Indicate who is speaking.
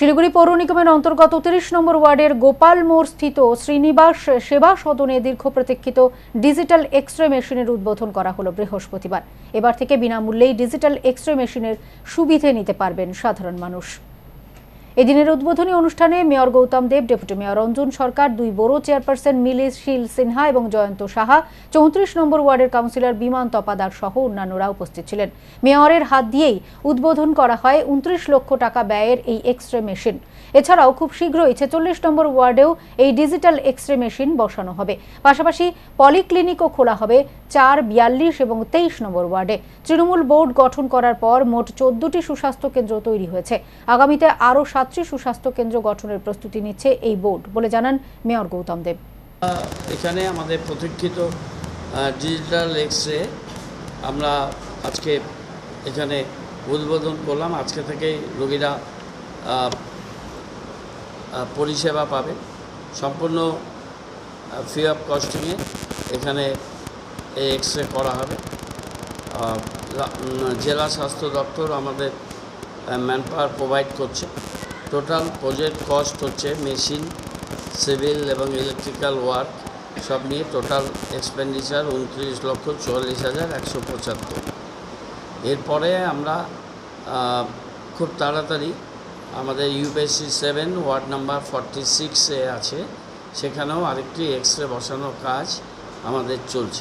Speaker 1: শিলিগুড়ি পৌর নিগমের অন্তর্গত তিরিশ নম্বর ওয়ার্ডের গোপাল মোড় স্থিত শ্রীনিবাস সেবা সদনে দীর্ঘ প্রতীক্ষিত ডিজিটাল এক্স রে মেশিনের উদ্বোধন করা হল বৃহস্পতিবার। এবার থেকে বিনামূল্যেই ডিজিটাল এক্স রে মেশিনের সুবিধে নিতে পারবেন সাধারণ মানুষ। এদিনের উদ্বোধনী অনুষ্ঠানে mayor Gautam Deb, deputy mayor Anjan Sarkar, দুই বড় চেয়ারপারসন মিলিস শীল সিনহা এবং জয়ন্ত সাহা, চৌত্রিশ নম্বর ওয়ার্ডের কাউন্সিলর বিমান তপাদার সহ অন্যান্যরা উপস্থিত ছিলেন। মেয়রের হাত দিয়েই উদ্বোধন করা হয় উনত্রিশ লক্ষ টাকা ব্যয়ের এই এক্স রে মেশিন এছাড়াও খুব শীঘ্রই ছেচল্লিশ নম্বর ওয়ার্ডেও এই ডিজিটাল এক্স রে মেশিন বসানো হবে। পাশাপাশি পলিক্লিনিকও খোলা হবে চার, বিয়াল্লিশ এবং তেইশ নম্বর ওয়ার্ডে। তৃণমূল বোর্ড গঠন করার পর মোট চোদ্দটি সুস্বাস্থ্য কেন্দ্র তৈরি হয়েছে। আগামীতে আরও সাতটি সুস্বাস্থ্য কেন্দ্র গঠনের প্রস্তুতি নিচ্ছে এই বোর্ড, বলে জানান মেয়র গৌতম দেব।
Speaker 2: এখানে আমাদের প্রতীক্ষিত ডিজিটাল এক্স রে আমরা আজকে এখানে উদ্বোধন করলাম। আজকে থেকেই রোগীরা পরিষেবা পাবে। সম্পূর্ণ ফ্রি অফ কস্টিংয়ে এখানে এই এক্স রে করা হবে। জেলা স্বাস্থ্য দপ্তর আমাদের ম্যান প্রোভাইড করছে। টোটাল প্রজেক্ট কস্ট হচ্ছে মেশিন, সিভিল এবং ইলেকট্রিক্যাল ওয়ার্ক সব নিয়ে টোটাল এক্সপেন্ডিচার উনত্রিশ লক্ষ চুয়াল্লিশ হাজার একশো পঁচাত্তর। এরপরে আমরা খুব তাড়াতাড়ি আমাদের UPSC seven ward number forty সিক্সে আছে, সেখানেও আরেকটি এক্স রে বসানোর কাজ আমাদের চলছে।